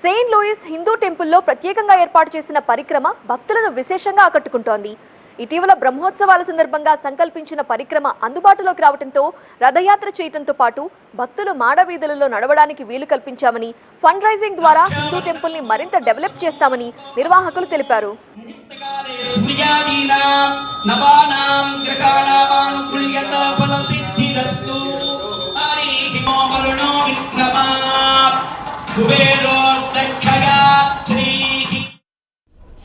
Saint Louis Hindu టెంపుల్లో ప్రత్యేకంగా ఏర్పాటు చేసిన పరిక్రమ భక్తులను విశేషంగా ఆకట్టుకుంటోంది. ఇటీవల బ్రహ్మోత్సవాల సందర్భంగా సంకల్పించిన పరిక్రమ అందుబాటులోకి రావడంతో రథయాత్ర చేయడంతో పాటు భక్తులు మాడవీధులలో నడవడానికి వీలు కల్పించామని ఫండ్ రైజింగ్ ద్వారా హిందూ టెంపుల్ని మరింత డెవలప్ చేస్తామని నిర్వాహకులు తెలిపారు. కుబేర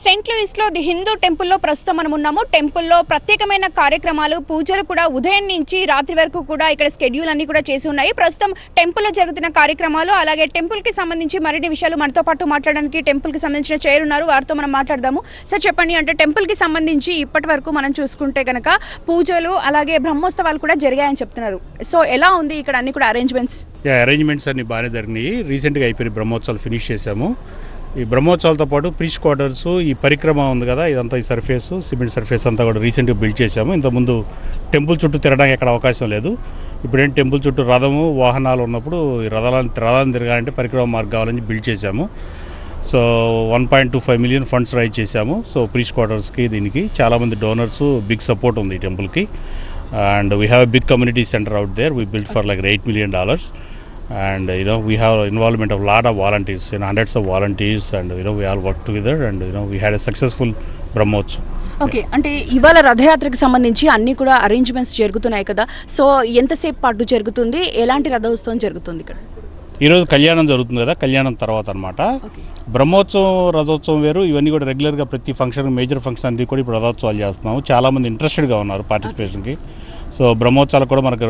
సెయింట్ లూయిస్లో ది హిందూ టెంపుల్లో ప్రస్తుతం మనం ఉన్నాము. టెంపుల్లో ప్రత్యేకమైన కార్యక్రమాలు పూజలు కూడా ఉదయం నుంచి రాత్రి వరకు కూడా ఇక్కడ స్కెడ్యూల్ అన్ని కూడా చేసి ఉన్నాయి. ప్రస్తుతం టెంపుల్లో జరుగుతున్న కార్యక్రమాలు అలాగే టెంపుల్కి సంబంధించి మరిన్ని విషయాలు మనతో పాటు మాట్లాడడానికి టెంపుల్కి సంబంధించిన చైర్ ఉన్నారు. వారితో మనం మాట్లాడదాము. సార్ చెప్పండి అంటే టెంపుల్కి సంబంధించి ఇప్పటి వరకు మనం చూసుకుంటే కనుక పూజలు అలాగే బ్రహ్మోత్సవాలు కూడా జరిగాయని చెప్తున్నారు. సో ఎలా ఉంది ఇక్కడ అన్ని కూడా అరేంజ్మెంట్స్ అరేంజ్మెంట్స్ అన్ని బాగానే జరిగినాయి. రీసెంట్గా అయిపోయి బ్రహ్మోత్సవాలు ఫినిష్ చేశాము. ఈ బ్రహ్మోత్సవాలతో పాటు ప్రీచ్ క్వార్టర్స్ ఈ పరిక్రమ ఉంది కదా ఇదంతా ఈ సర్ఫేస్ సిమెంట్ సర్ఫేస్ అంతా కూడా రీసెంట్గా బిల్డ్ చేశాము. ఇంతకుముందు టెంపుల్ చుట్టూ తిరగడానికి ఎక్కడ అవకాశం లేదు. ఇప్పుడేంటి టెంపుల్ చుట్టూ రథము వాహనాలు ఉన్నప్పుడు ఈ రథాలను రథాలను తిరగాలంటే పరిక్రమ మార్గాలని బిల్డ్ చేశాము. So one point two five million funds raise చేశాము. సో ప్రీచ్ క్వార్టర్స్కి దీనికి చాలామంది డోనర్స్ బిగ్ సపోర్ట్ ఉంది ఈ టెంపుల్కి. And we have a big community centre out there we build for like eight million dollars and you know we have involvement of a lot of volunteers you know hundreds of volunteers and you know we all work together and you know we had a successful brahmotsav. Okay అంటే ఇవాళ రథయాత్రకి సంబంధించి అన్ని కూడా arrangements జరుగుతున్నాయి కదా. So ఎంతసేపు పాటు జరుగుతుంది? ఎలాంటి రథోత్సవం జరుగుతుంది ఇక్కడ? ఈరోజు కళ్యాణం జరుగుతుంది కదా కళ్యాణం తర్వాత అనమాట బ్రహ్మోత్సవం రథోత్సవం వేరు. ఇవన్నీ కూడా రెగ్యులర్గా ప్రతి ఫంక్షన్ మేజర్ ఫంక్షన్ అన్ని కూడా ఇప్పుడు రథోత్సవాలు చేస్తున్నాము. చాలామంది ఇంట్రెస్టెడ్గా ఉన్నారు పార్టిసిపేషన్కి సో బ్రహ్మోత్సవాలు కూడా మనకు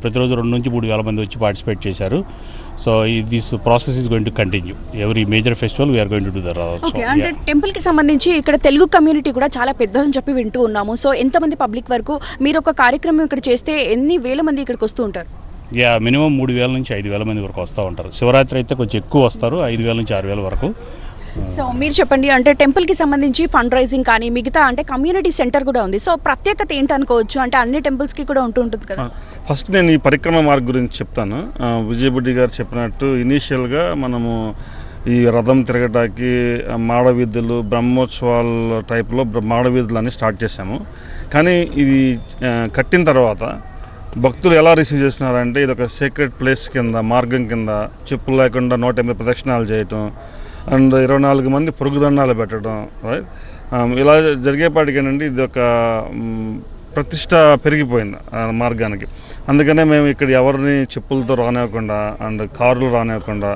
ప్రతిరోజు రెండు నుంచి మూడు వేల మంది వచ్చి పార్టిసిపేట్ చేశారు. సో ఈ this process is going to continue every major festival we're going to do the okay అంటే Yeah. టెంపుల్కి సంబంధించి ఇక్కడ తెలుగు కమ్యూనిటీ కూడా చాలా పెద్దదని చెప్పి వింటూ ఉన్నాము. సో ఎంతమంది పబ్లిక్ వరకు మీరు ఒక కార్యక్రమం ఇక్కడ చేస్తే ఎన్ని వేల మంది ఇక్కడికి వస్తూ ఉంటారు? యా మినిమం మూడు వేల నుంచి ఐదు వేల మంది వరకు వస్తూ ఉంటారు. శివరాత్రి అయితే కొంచెం ఎక్కువ వస్తారు ఐదు వేల నుంచి ఆరు వేల వరకు. సో మీరు చెప్పండి అంటే టెంపుల్కి సంబంధించి ఫండ్ రైజింగ్ కానీ మిగతా అంటే కమ్యూనిటీ సెంటర్ కూడా ఉంది. సో ప్రత్యేకత ఏంటి అనుకోవచ్చు అంటే అన్ని టెంపుల్స్కి కూడా ఉంటూ ఉంటుంది కదా. ఫస్ట్ నేను ఈ పరిక్రమ మార్గం గురించి చెప్తాను. విజయబుడ్డి గారు చెప్పినట్టు ఇనీషియల్గా మనము ఈ రథం తిరగటానికి మాడవీధులు బ్రహ్మోత్సవాల టైప్లో మాడవీధులు అని స్టార్ట్ చేశాము. కానీ ఇది కట్టిన తర్వాత భక్తులు ఎలా రిసీవ్ చేస్తున్నారంటే ఇది ఒక సీక్రెట్ ప్లేస్ కింద మార్గం కింద చెప్పులు లేకుండా నూట ఎనిమిది ప్రదక్షిణాలు చేయటం అండ్ ఇరవై నాలుగు మంది పొరుగుదండాలు పెట్టడం రైట్ ఇలా జరిగేపాటికేనండి ఇది ఒక ప్రతిష్ట పెరిగిపోయింది ఆ మార్గానికి. అందుకనే మేము ఇక్కడ ఎవరిని చెప్పులతో రానివ్వకుండా అండ్ కార్లు రానివ్వకుండా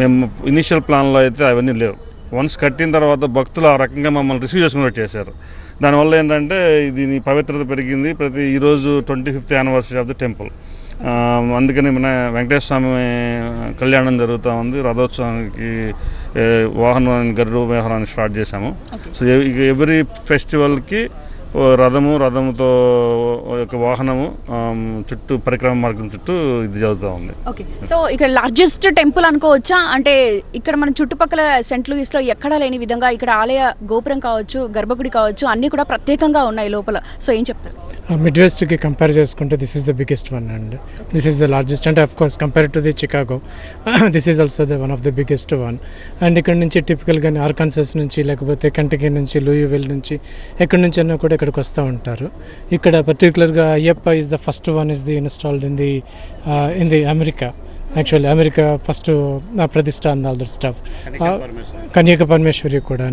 మేము ఇనిషియల్ ప్లాన్లో అయితే అవన్నీ లేవు. వన్స్ కట్టిన తర్వాత భక్తులు ఆ రకంగా మమ్మల్ని రిసీవ్ చేసుకున్నట్టు చేశారు. దానివల్ల ఏంటంటే దీని పవిత్రత పెరిగింది. ప్రతి ఈరోజు twenty fifth anniversary of the temple. అందుకని మన వెంకటేశ్వర స్వామి కళ్యాణం జరుగుతూ ఉంది. రథోత్సవానికి ఏ, వాహనాన్ని గరుడు వాహనాన్ని స్టార్ట్ చేశాము. సో ఎవ్రీ ఫెస్టివల్కి రథము రథముతో ఒక వాహనము చుట్టూ పరిక్రమ మార్గం చుట్టూ ఇది జరుగుతూ ఉంది. ఓకే. సో ఇక్కడ లార్జెస్ట్ టెంపుల్ అనుకోవచ్చా? అంటే ఇక్కడ మన చుట్టుపక్కల సెంట్ లూయిస్లో ఎక్కడా లేని విధంగా ఇక్కడ ఆలయ గోపురం కావచ్చు గర్భగుడి కావచ్చు అన్నీ కూడా ప్రత్యేకంగా ఉన్నాయి లోపల. సో ఏం చెప్తారు? మిడ్ వెస్ట్కి కంపేర్ చేసుకుంటే this is the biggest one and this is the largest and of course compare to the Chicago this is also the one of the biggest one and ఇక్కడ నుంచి టిపికల్గా ఆర్కాన్సస్ నుంచి లేకపోతే కంటకీ నుంచి లూయివెల్ నుంచి ఎక్కడి నుంచి అయినా కూడా ఇక్కడికి వస్తూ ఉంటారు. ఇక్కడ పర్టికులర్గా Ayyappa is the first one is the installed in the in the America actually America first ప్రతిష్ట and all that stuff Kanyaka Parameswari కూడా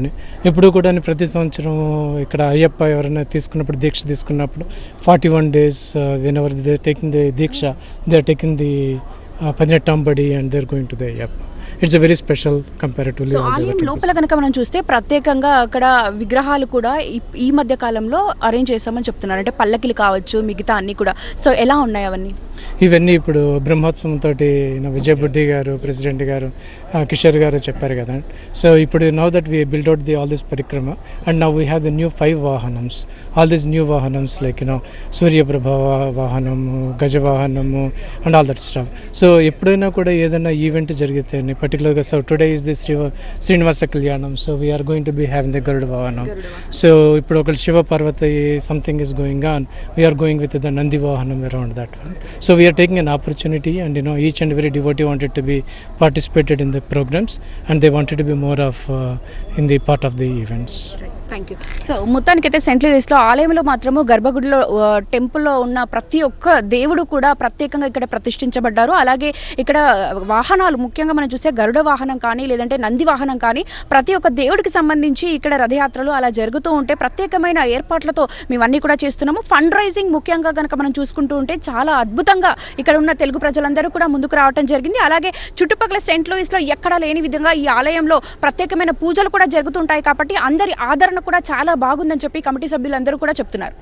ఇప్పుడు కూడా ప్రతి సంవత్సరం ఇక్కడ అయ్యప్ప ఎవరైనా తీసుకున్నప్పుడు దీక్ష తీసుకున్నప్పుడు forty one days whenever they taking the deeksha they are taking the Padinettambadi and they are going to the Ayyappa. It's very special comparatively ఆలయం లోపల కనుక మనం చూస్తే ప్రత్యేకంగా అక్కడ విగ్రహాలు కూడా ఈ- ఈ మధ్య కాలంలో అరేంజ్ చేశామని చెప్తున్నారు. అంటే పల్లకిలు కావచ్చు మిగతా అన్ని కూడా. సో ఎలా ఉన్నాయి అవన్నీ? ఇవన్నీ ఇప్పుడు బ్రహ్మోత్సవం తోటి విజయ్ బుడ్డి గారు ప్రెసిడెంట్ గారు కిషోర్ గారు చెప్పారు కదా. సో ఇప్పుడు now that we build out the all this parikrama and now we have the new five vahanams all this new vahanams like you know Suryaprabha vahanamu Gaja vahanamu and all that stuff so ఎప్పుడైనా కూడా ఏదైనా event జరిగితే పర్టికులర్గా so today is the Shri Srinivasa Kalyanam so we're going to be having the Garuda vahanam so ఇప్పుడు ఒక Shiva Parvati something is going on we're going with the Nandi vahanam around that one So we are taking an opportunity, and you know, each and every devotee wanted to be participated in the programs, and they wanted to be more of uh, in the part of the events. Thank you so మొత్తానికైతే Saint లూయిస్లో ఆలయంలో మాత్రము గర్భగుడిలో టెంపుల్లో ఉన్న ప్రతి ఒక్క దేవుడు కూడా ప్రత్యేకంగా ఇక్కడ ప్రతిష్ఠించబడ్డారు. అలాగే ఇక్కడ వాహనాలు ముఖ్యంగా మనం చూస్తే గరుడ వాహనం కానీ లేదంటే నంది వాహనం కానీ ప్రతి ఒక్క దేవుడికి సంబంధించి ఇక్కడ రథయాత్రలు అలా జరుగుతూ ఉంటే ప్రత్యేకమైన ఏర్పాట్లతో మేమన్నీ కూడా చేస్తున్నాము. ఫండ్ రైజింగ్ ముఖ్యంగా కనుక మనం చూసుకుంటూ ఉంటే చాలా అద్భుతంగా ఇక్కడ ఉన్న తెలుగు ప్రజలందరూ కూడా ముందుకు రావడం జరిగింది. అలాగే చుట్టుపక్కల సెంట్ లూయిస్లో ఎక్కడా లేని విధంగా ఈ ఆలయంలో ప్రత్యేకమైన పూజలు కూడా జరుగుతుంటాయి కాబట్టి అందరి ఆదరణ కూడా చాలా బాగుందని చెప్పి కమిటీ సభ్యులందరూ కూడా చెప్తున్నారు.